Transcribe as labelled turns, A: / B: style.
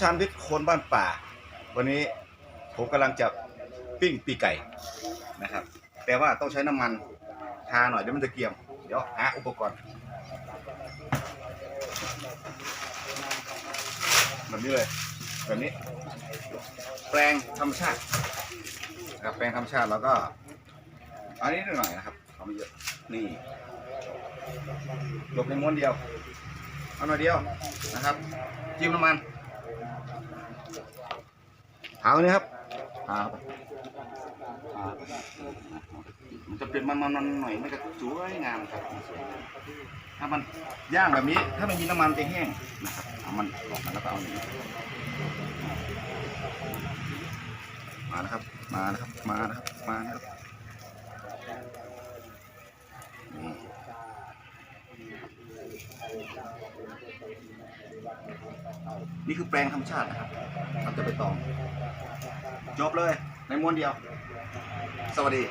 A: ชานวิทย์โคนบ้านป่า วันนี้ผมกำลังจะปิ้งปีไก่นะครับ แต่ว่าต้องใช้น้ำมันทาหน่อยเดี๋ยวมันจะเกรียม เดี๋ยวหาอุปกรณ์แบบนี้เลยแบบนี้ แปลงธรรมชาตินะครับแปลงธรรมชาติแล้วก็อันนี้หน่อยนะครับเอาไม่เยอะนี่หลบในม้วนเดียวเอาหน่อยเดียวนะครับ จิ้มน้ำมัน เอาเนี่ยครับเอาเข้าไปเอาไปมันจะเป็นมันๆๆหน่อยมันจะสวยงามครับสวยงามถ้ามันย่างแบบนี้ ถ้าไม่มีน้ำมันจะแห้งนะครับเอามันออกมาแล้วก็เอาอย่างนี้มานะครับ มานะครับ มานะครับ มานะครับนี่ นี่คือแปลงธรรมชาตินะครับทำจะไปตอง จบเลย ในม้วนเดียว สวัสดี